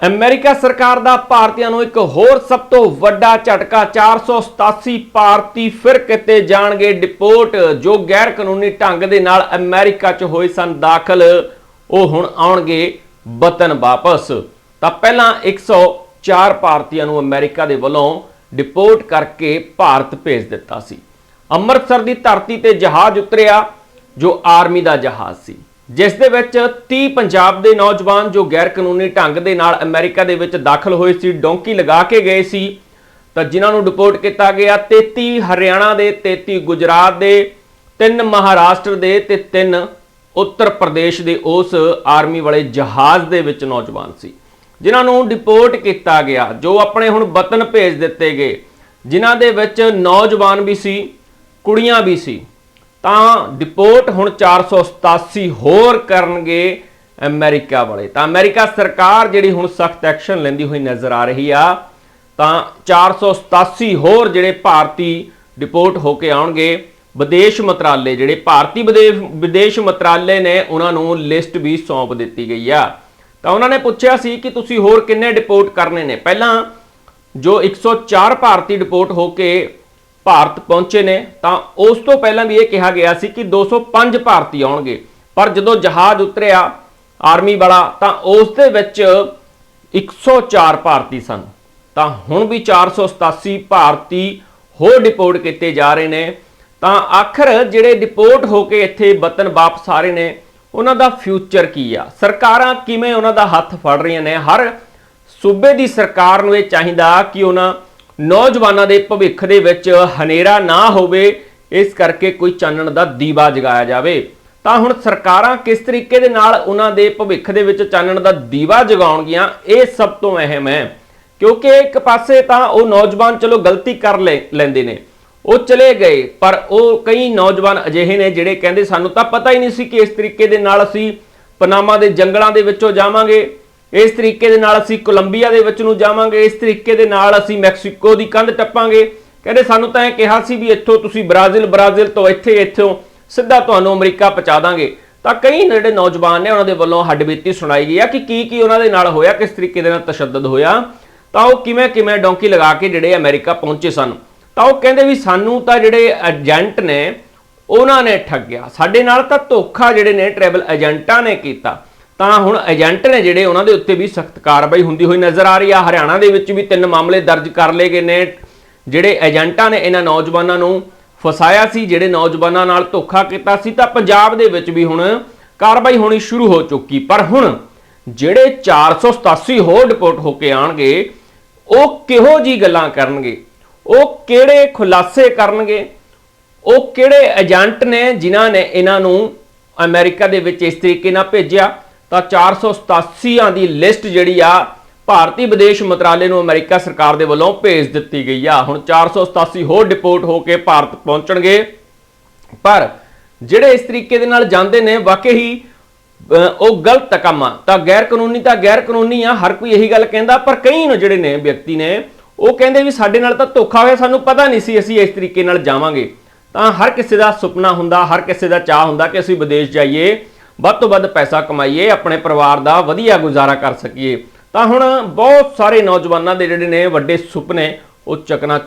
America ਸਰਕਾਰ ਦਾ ਭਾਰਤੀਆਂ ਨੂੰ ਇੱਕ ਹੋਰ ਸਭ ਤੋਂ ਵੱਡਾ ਝਟਕਾ 487 ਭਾਰਤੀ ਫਿਰ ਕਿਤੇ ਜਾਣਗੇ ਡਿਪੋਰਟ, ਜੋ ਗੈਰ ਕਾਨੂੰਨੀ ਢੰਗ ਦੇ ਨਾਲ ਅਮਰੀਕਾ 'ਚ ਹੋਏ ਸਨ ਦਾਖਲ। ਉਹ ਹੁਣ ਆਉਣਗੇ ਵਤਨ ਵਾਪਸ। ਤਾਂ ਪਹਿਲਾਂ 104 ਭਾਰਤੀਆਂ ਨੂੰ ਅਮਰੀਕਾ ਦੇ ਵੱਲੋਂ ਡਿਪੋਰਟ ਕਰਕੇ ਭਾਰਤ ਭੇਜ ਦਿੱਤਾ ਸੀ। ਅੰਮ੍ਰਿਤਸਰ ਦੀ ਧਰਤੀ ਤੇ ਜਹਾਜ਼ ਉਤਰਿਆ, ਜੋ ਆਰਮੀ ਦਾ ਜਹਾਜ਼ ਸੀ। ਜਿਸ ਦੇ ਵਿੱਚ 30 ਪੰਜਾਬ ਦੇ ਨੌਜਵਾਨ ਜੋ ਗੈਰ ਕਾਨੂੰਨੀ ਢੰਗ ਦੇ ਨਾਲ ਅਮਰੀਕਾ ਦੇ ਵਿੱਚ ਦਾਖਲ ਹੋਏ ਸੀ, ਡੋਂਕੀ ਲਗਾ ਕੇ ਗਏ ਸੀ, ਤਾਂ ਜਿਨ੍ਹਾਂ ਨੂੰ ਡਿਪੋਰਟ ਕੀਤਾ ਗਿਆ 33 ਹਰਿਆਣਾ ਦੇ 33 ਗੁਜਰਾਤ ਦੇ 3 ਮਹਾਰਾਸ਼ਟਰ ਦੇ ਤੇ 3 ਉੱਤਰ ਪ੍ਰਦੇਸ਼ ਦੇ ਉਸ ਆਰਮੀ ਵਾਲੇ ਜਹਾਜ਼ ਦੇ ਵਿੱਚ ਨੌਜਵਾਨ ਸੀ। ਜਿਨ੍ਹਾਂ ਨੂੰ ਡਿਪੋਰਟ ਕੀਤਾ ਗਿਆ, ਜੋ ਆਪਣੇ ਹੁਣ ਵਤਨ ਭੇਜ ਦਿੱਤੇ ਗਏ, ਜਿਨ੍ਹਾਂ ਦੇ ਵਿੱਚ ਨੌਜਵਾਨ ਵੀ ਸੀ, ਕੁੜੀਆਂ ਵੀ ਸੀ। ਤਾਂ ਡਿਪੋਰਟ ਹੁਣ 487 ਹੋਰ ਕਰਨਗੇ ਅਮਰੀਕਾ ਵਾਲੇ। ਤਾਂ ਅਮਰੀਕਾ ਸਰਕਾਰ ਜਿਹੜੀ ਹੁਣ ਸਖਤ ਐਕਸ਼ਨ ਲੈਂਦੀ ਹੋਈ ਨਜ਼ਰ ਆ ਰਹੀ ਆ, ਤਾਂ 487 ਹੋਰ ਜਿਹੜੇ ਭਾਰਤੀ ਡਿਪੋਰਟ ਹੋ ਕੇ ਆਉਣਗੇ, ਵਿਦੇਸ਼ ਮੰਤਰਾਲੇ ਜਿਹੜੇ ਭਾਰਤੀ ਵਿਦੇਸ਼ ਵਿਦੇਸ਼ ਮੰਤਰਾਲੇ ਨੇ ਉਹਨਾਂ ਨੂੰ ਲਿਸਟ ਵੀ ਸੌਂਪ ਦਿੱਤੀ ਗਈ ਆ। ਤਾਂ ਉਹਨਾਂ ਨੇ ਪੁੱਛਿਆ ਸੀ ਕਿ ਤੁਸੀਂ ਹੋਰ ਕਿੰਨੇ ਡਿਪੋਰਟ ਕਰਨੇ ਨੇ? ਪਹਿਲਾਂ ਜੋ 104 ਭਾਰਤੀ ਡਿਪੋਰਟ ਹੋ ਕੇ ਭਾਰਤ ਪਹੁੰਚੇ ਨੇ, ਤਾਂ ਉਸ ਤੋਂ ਪਹਿਲਾਂ ਵੀ ਇਹ ਕਿਹਾ ਗਿਆ ਸੀ ਕਿ 205 ਭਾਰਤੀ ਆਉਣਗੇ। ਪਰ ਜਦੋਂ ਜਹਾਜ਼ ਉਤਰਿਆ ਆਰਮੀ ਵਾਲਾ, ਤਾਂ ਉਸ ਦੇ ਵਿੱਚ 104 ਭਾਰਤੀ ਸਨ। ਤਾਂ ਹੁਣ ਵੀ 487 ਭਾਰਤੀ ਹੋਰ ਡਿਪੋਰਟ ਕੀਤੇ ਜਾ ਰਹੇ ਨੇ। ਤਾਂ ਆਖਰ ਜਿਹੜੇ ਡਿਪੋਰਟ ਹੋ ਕੇ ਇੱਥੇ ਵਤਨ ਵਾਪਸ ਆ ਰਹੇ ਨੇ, ਉਹਨਾਂ ਦਾ ਫਿਊਚਰ ਕੀ ਆ? ਸਰਕਾਰਾਂ ਕਿਵੇਂ ਉਹਨਾਂ ਦਾ ਹੱਥ ਫੜ ਰਹੀਆਂ ਨੇ? ਹਰ ਸੂਬੇ ਦੀ ਸਰਕਾਰ ਨੂੰ ਇਹ ਚਾਹੀਦਾ ਕਿ ਉਹਨਾਂ ਨੌਜਵਾਨਾਂ ਦੇ ਭਵਿੱਖ ਦੇ ਵਿੱਚ ਹਨੇਰਾ ਨਾ ਹੋਵੇ, ਇਸ ਕਰਕੇ ਕੋਈ ਚਾਨਣ ਦਾ ਦੀਵਾ ਜਗਾਇਆ ਜਾਵੇ। ਤਾਂ ਹੁਣ ਸਰਕਾਰਾਂ ਕਿਸ ਤਰੀਕੇ ਦੇ ਨਾਲ ਉਹਨਾਂ ਦੇ ਭਵਿੱਖ ਦੇ ਵਿੱਚ ਚਾਨਣ ਦਾ ਦੀਵਾ ਜਗਾਉਣਗੀਆਂ, ਇਹ ਸਭ ਤੋਂ ਅਹਿਮ ਹੈ। ਕਿਉਂਕਿ ਇੱਕ ਪਾਸੇ ਤਾਂ ਉਹ ਨੌਜਵਾਨ ਚਲੋ ਗਲਤੀ ਕਰ ਲੈ- ਲੈਂਦੇ ਨੇ। ਉਹ ਚਲੇ ਗਏ, ਪਰ ਉਹ ਕਈ ਨੌਜਵਾਨ ਅਜਿਹੇ ਨੇ ਜਿਹੜੇ ਕਹਿੰਦੇ ਸਾਨੂੰ ਤਾਂ ਪਤਾ ਹੀ ਨਹੀਂ ਸੀ ਕਿ ਇਸ ਤਰੀਕੇ ਦੇ ਨਾਲ ਅਸੀਂ ਪਨਾਮਾ ਦੇ ਜੰਗਲਾਂ ਦੇ ਵਿੱਚੋਂ ਜਾਵਾਂਗੇ। ਇਸ ਤਰੀਕੇ ਦੇ ਨਾਲ ਅਸੀਂ ਕੋਲੰਬੀਆ ਦੇ ਵਿੱਚ ਨੂੰ ਜਾਵਾਂਗੇ, ਇਸ ਤਰੀਕੇ ਦੇ ਨਾਲ ਅਸੀਂ ਮੈਕਸੀਕੋ ਦੀ ਕੰਧ ਟੱਪਾਂਗੇ। ਕਹਿੰਦੇ ਸਾਨੂੰ ਤਾਂ ਇਹ ਕਿਹਾ ਸੀ ਵੀ ਇੱਥੋਂ ਤੁਸੀਂ ਬ੍ਰਾਜ਼ੀਲ ਬ੍ਰਾਜ਼ੀਲ ਤੋਂ ਇੱਥੇ, ਇੱਥੋਂ ਸਿੱਧਾ ਤੁਹਾਨੂੰ ਅਮਰੀਕਾ ਪਹੁੰਚਾ ਦਾਂਗੇ। ਤਾਂ ਕਈ ਜਿਹੜੇ ਨੌਜਵਾਨ ਨੇ ਉਹਨਾਂ ਦੇ ਵੱਲੋਂ ਹੱਡਬੀਤੀ ਸੁਣਾਈ ਗਈ ਆ ਕਿ ਕੀ ਕੀ ਉਹਨਾਂ ਦੇ ਨਾਲ ਹੋਇਆ, ਕਿਸ ਤਰੀਕੇ ਦੇ ਨਾਲ ਤਸ਼ੱਦਦ ਹੋਇਆ। ਤਾਂ ਉਹ ਕਿਵੇਂ ਕਿਵੇਂ ਡੌਂਕੀ ਲਗਾ ਕੇ ਜਿਹੜੇ ਅਮਰੀਕਾ ਪਹੁੰਚੇ ਸਨ। ਤਾਂ ਉਹ ਕਹਿੰਦੇ ਵੀ ਸਾਨੂੰ ਤਾਂ ਜਿਹੜੇ ਏਜੰਟ ਨੇ, ਉਹਨਾਂ ਨੇ ਠੱਗਿਆ। ਸਾਡੇ ਨਾਲ ਤਾਂ ਧੋਖਾ ਜਿਹੜੇ ਨੇ, ਟਰੈਵਲ ਏਜੰਟਾਂ ਨੇ ਕੀਤਾ। ਤਾਂ ਹੁਣ ਏਜੰਟ ਨੇ ਜਿਹੜੇ ਉਹਨਾਂ ਦੇ ਉੱਤੇ ਵੀ ਸਖਤ ਕਾਰਵਾਈ ਹੁੰਦੀ ਹੋਈ ਨਜ਼ਰ ਆ ਰਹੀ ਆ। ਹਰਿਆਣਾ ਦੇ ਵਿੱਚ ਵੀ ਤਿੰਨ ਮਾਮਲੇ ਦਰਜ ਕਰ ਲਏ ਗਏ ਨੇ। ਜਿਹੜੇ ਏਜੰਟਾਂ ਨੇ ਇਹਨਾਂ ਨੌਜਵਾਨਾਂ ਨੂੰ ਫਸਾਇਆ ਸੀ, ਜਿਹੜੇ ਨੌਜਵਾਨਾਂ ਨਾਲ ਧੋਖਾ ਕੀਤਾ ਸੀ, ਤਾਂ ਪੰਜਾਬ ਦੇ ਵਿੱਚ ਵੀ ਹੁਣ ਕਾਰਵਾਈ ਹੋਣੀ ਸ਼ੁਰੂ ਹੋ ਚੁੱਕੀ। ਪਰ ਹੁਣ ਜਿਹੜੇ 487 ਹੋਰ ਰਿਪੋਰਟ ਹੋ ਕੇ ਆਣਗੇ ਉਹ ਕਿਹੋ ਜੀ ਗੱਲਾਂ ਕਰਨਗੇ? ਉਹ ਕਿਹੜੇ ਖੁਲਾਸੇ ਕਰਨਗੇ? ਉਹ ਕਿਹੜੇ ਏਜੰਟ ਨੇ ਜਿਨ੍ਹਾਂ ਨੇ ਇਹਨਾਂ ਨੂੰ ਅਮਰੀਕਾ ਦੇ ਵਿੱਚ ਇਸ ਤਰੀਕੇ ਨਾਲ ਭੇਜਿਆ? ਤਾਂ 487ਾਂ ਦੀ ਲਿਸਟ ਜਿਹੜੀ ਆ ਭਾਰਤੀ ਵਿਦੇਸ਼ ਮੰਤਰਾਲੇ ਨੂੰ ਅਮਰੀਕਾ ਸਰਕਾਰ ਦੇ ਵੱਲੋਂ ਭੇਜ ਦਿੱਤੀ ਗਈ ਆ। ਹੁਣ 487 ਹੋਰ ਡਿਪੋਰਟ ਹੋ ਕੇ ਭਾਰਤ ਪਹੁੰਚਣਗੇ। ਪਰ ਜਿਹੜੇ ਇਸ ਤਰੀਕੇ ਦੇ ਨਾਲ ਜਾਂਦੇ ਨੇ, ਵਾਕਈ ਹੀ ਉਹ ਗਲਤ ਕੰਮ ਆ। ਤਾਂ ਗੈਰ ਕਾਨੂੰਨੀ ਤਾਂ ਗੈਰ ਕਾਨੂੰਨੀ ਆ, ਹਰ ਕੋਈ ਇਹੀ ਗੱਲ ਕਹਿੰਦਾ, ਪਰ ਕਈ ਨੇ ਜਿਹੜੇ ਨੇ ਵਿਅਕਤੀ ਨੇ, ਉਹ ਕਹਿੰਦੇ ਵੀ ਸਾਡੇ ਨਾਲ ਤਾਂ ਧੋਖਾ ਹੋਇਆ, ਸਾਨੂੰ ਪਤਾ ਨਹੀਂ ਸੀ ਅਸੀਂ ਇਸ ਤਰੀਕੇ ਨਾਲ ਜਾਵਾਂਗੇ। ਤਾਂ ਹਰ ਕਿਸੇ ਦਾ ਸੁਪਨਾ ਹੁੰਦਾ, ਹਰ ਕਿਸੇ ਦਾ ਚਾਹ ਹੁੰਦਾ ਕਿ ਅਸੀਂ ਵਿਦੇਸ਼ ਜਾਈਏ। ਵੱਧ ਤੋਂ ਵੱਧ ਪੈਸਾ ਕਮਾਈਏ, ਆਪਣੇ ਪਰਿਵਾਰ ਦਾ ਵਧੀਆ ਗੁਜ਼ਾਰਾ ਕਰ ਸਕੀਏ। ਤਾਂ ਹੁਣ ਬਹੁਤ ਸਾਰੇ ਨੌਜਵਾਨਾਂ ਦੇ ਜਿਹੜੇ ਨੇ ਵੱਡੇ ਸੁਪਨੇ, ਉਹ ਚਕਨਾ